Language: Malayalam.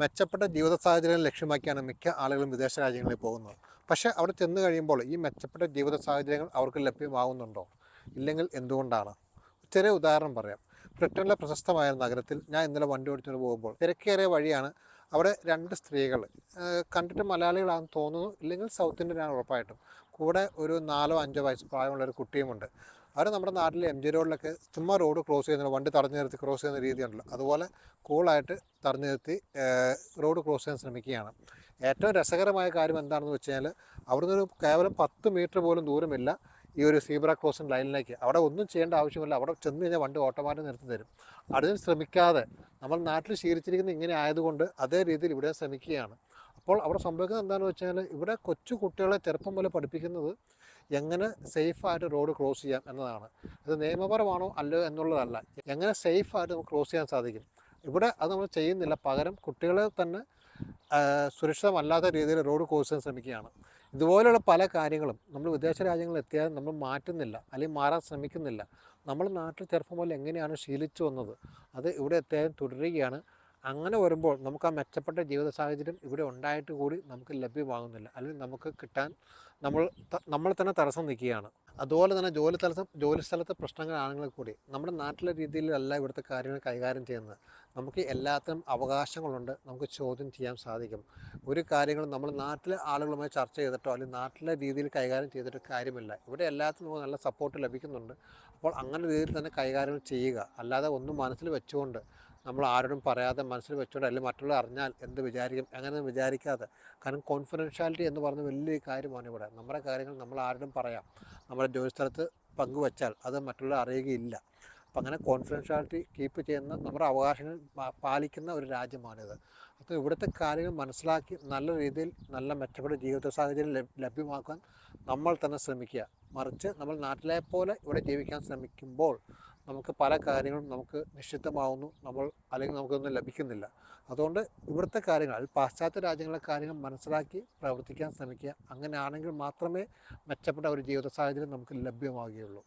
മെച്ചപ്പെട്ട ജീവിത സാഹചര്യം ലക്ഷ്യമാക്കിയാണ് മിക്ക ആളുകളും വിദേശ രാജ്യങ്ങളിൽ പോകുന്നത്. പക്ഷേ അവിടെ ചെന്ന് കഴിയുമ്പോൾ ഈ മെച്ചപ്പെട്ട ജീവിത സാഹചര്യങ്ങൾ അവർക്ക് ലഭ്യമാകുന്നുണ്ടോ ഇല്ലെങ്കിൽ എന്തുകൊണ്ടാണ്? ചെറിയ ഉദാഹരണം പറയാം. ബ്രിട്ടനിലെ പ്രശസ്തമായ നഗരത്തിൽ ഞാൻ ഇന്നലെ വണ്ടി ഓടിച്ചുകൊണ്ട് പോകുമ്പോൾ തിരക്കേറിയ വഴിയാണ് അവിടെ രണ്ട് സ്ത്രീകൾ കണ്ടിട്ട് മലയാളികളാണെന്ന് തോന്നുന്നു. ഇല്ലെങ്കിൽ സൗത്ത് ഇന്ത്യനാണ് ഉറപ്പായിട്ടും. കൂടെ ഒരു നാലോ അഞ്ചോ വയസ്സ് പ്രായമുള്ള ഒരു കുട്ടിയുമുണ്ട്. അവർ നമ്മുടെ നാട്ടിൽ എം ജി റോഡിലൊക്കെ ചുമ്മാ റോഡ് ക്രോസ് ചെയ്യുന്ന വണ്ടി തടഞ്ഞു നിർത്തി ക്രോസ് ചെയ്യുന്ന രീതിയുണ്ടല്ലോ അതുപോലെ കൂളായിട്ട് തടഞ്ഞു നിർത്തി റോഡ് ക്രോസ് ചെയ്യാൻ ശ്രമിക്കുകയാണ്. ഏറ്റവും രസകരമായ കാര്യം എന്താണെന്ന് വെച്ച് കഴിഞ്ഞാൽ അവിടുന്ന് ഒരു കേവലം പത്ത് മീറ്റർ പോലും ദൂരമില്ല ഈ ഒരു സീബ്ര ക്രോസിംഗ് ലൈനിലേക്ക് അവിടെ ഒന്നും ചെയ്യേണ്ട ആവശ്യമില്ല. അവിടെ ചെന്ന് കഴിഞ്ഞാൽ വണ്ടി ഓട്ടോമാറ്റിക് നിർത്തി തരും. അതിന് ശ്രമിക്കാതെ നമ്മൾ നാട്ടിൽ ശീലിച്ചിരിക്കുന്ന ഇങ്ങനെ ആയതുകൊണ്ട് അതേ രീതിയിൽ ഇവിടെ ശ്രമിക്കുകയാണ്. അപ്പോൾ അവിടെ സംഭവിക്കുന്നത് എന്താണെന്ന് വെച്ചാൽ ഇവിടെ കൊച്ചു കുട്ടികളെ ചെറുപ്പം പോലെ പഠിപ്പിക്കുന്നത് എങ്ങനെ സേഫായിട്ട് റോഡ് ക്രോസ് ചെയ്യാം എന്നതാണ്. അത് നിയമപരമാണോ അല്ലയോ എന്നുള്ളതല്ല. എങ്ങനെ സേഫായിട്ട് നമുക്ക് ക്രോസ് ചെയ്യാൻ സാധിക്കും? ഇവിടെ അത് നമ്മൾ ചെയ്യുന്നില്ല. പകരം കുട്ടികളെ തന്നെ സുരക്ഷിതമല്ലാത്ത രീതിയിൽ റോഡ് ക്രോസ് ചെയ്യാൻ ശ്രമിക്കുകയാണ്. ഇതുപോലെയുള്ള പല കാര്യങ്ങളും നമ്മൾ വിദേശ രാജ്യങ്ങളിൽ എത്തിയാൽ നമ്മൾ മാറ്റുന്നില്ല അല്ലെങ്കിൽ മാറാൻ ശ്രമിക്കുന്നില്ല. നമ്മൾ നാട്ടിൽ ചെറുപ്പം പോലെ എങ്ങനെയാണ് ശീലിച്ചു വന്നത്? അത് ഇവിടെ എത്തിയാലും തുടരുകയാണ്. അങ്ങനെ വരുമ്പോൾ നമുക്ക് ആ മെച്ചപ്പെട്ട ജീവിത സാഹചര്യം ഇവിടെ ഉണ്ടായിട്ട് കൂടി നമുക്ക് ലഭ്യമാകുന്നില്ല. അല്ലെങ്കിൽ നമുക്ക് കിട്ടാൻ നമ്മൾ നമ്മൾ തന്നെ തടസ്സം നിൽക്കുകയാണ്. അതുപോലെ തന്നെ ജോലി സ്ഥലത്ത് ജോലി സ്ഥലത്തെ പ്രശ്നങ്ങളാണെങ്കിൽ കൂടി നമ്മുടെ നാട്ടിലെ രീതിയിലല്ല ഇവിടുത്തെ കാര്യങ്ങൾ കൈകാര്യം ചെയ്യുന്നത്. നമുക്ക് എല്ലാത്തിനും അവകാശങ്ങളുണ്ട്. നമുക്ക് ചോദ്യം ചെയ്യാൻ സാധിക്കും. ഒരു കാര്യങ്ങളും നമ്മൾ നാട്ടിലെ ആളുകളുമായി ചർച്ച ചെയ്തിട്ടോ അല്ലെങ്കിൽ നാട്ടിലെ രീതിയിൽ കൈകാര്യം ചെയ്തിട്ട് കാര്യമില്ല. ഇവിടെ എല്ലാത്തിനും നമുക്ക് നല്ല സപ്പോർട്ട് ലഭിക്കുന്നുണ്ട്. അപ്പോൾ അങ്ങനെ രീതിയിൽ തന്നെ കൈകാര്യം ചെയ്യുക. അല്ലാതെ ഒന്നും മനസ്സിൽ വെച്ചുകൊണ്ട് നമ്മൾ ആരോടും പറയാതെ മനസ്സിൽ വെച്ചുകൊണ്ട് അല്ലെങ്കിൽ മറ്റുള്ളവർ അറിഞ്ഞാൽ എന്ത് വിചാരിക്കും? അങ്ങനെ വിചാരിക്കാതെ. കാരണം കോൺഫിഡൻഷ്യാലിറ്റി എന്ന് പറഞ്ഞ വലിയ കാര്യമാണ് ഇവിടെ. നമ്മുടെ കാര്യങ്ങൾ നമ്മൾ ആരോടും പറയാം. നമ്മുടെ ജോലി സ്ഥലത്ത് പങ്കുവച്ചാൽ അത് മറ്റുള്ള അറിയുകയില്ല. അപ്പം അങ്ങനെ കോൺഫിഡൻഷ്യാലിറ്റി കീപ്പ് ചെയ്യുന്ന നമ്മുടെ അവകാശങ്ങൾ പാലിക്കുന്ന ഒരു രാജ്യമാണിത്. അപ്പോൾ ഇവിടുത്തെ കാര്യങ്ങൾ മനസ്സിലാക്കി നല്ല രീതിയിൽ നല്ല മെച്ചപ്പെട്ട ജീവിത സാഹചര്യം ലഭ്യമാക്കാൻ നമ്മൾ തന്നെ ശ്രമിക്കുക. മറിച്ച് നമ്മൾ നാട്ടിലെ പോലെ ഇവിടെ ജീവിക്കാൻ ശ്രമിക്കുമ്പോൾ നമുക്ക് പല കാര്യങ്ങളും നമുക്ക് നിശ്ചിതമാവുന്നു നമ്മൾ അല്ലെങ്കിൽ നമുക്കൊന്നും ലഭിക്കുന്നില്ല. അതുകൊണ്ട് ഇവിടുത്തെ കാര്യങ്ങൾ അതിൽ പാശ്ചാത്യ രാജ്യങ്ങളെ കാര്യങ്ങൾ മനസ്സിലാക്കി പ്രവർത്തിക്കാൻ ശ്രമിക്കുക. അങ്ങനെയാണെങ്കിൽ മാത്രമേ മെച്ചപ്പെട്ട ഒരു ജീവിത സാഹചര്യം നമുക്ക് ലഭ്യമാവുകയുള്ളൂ.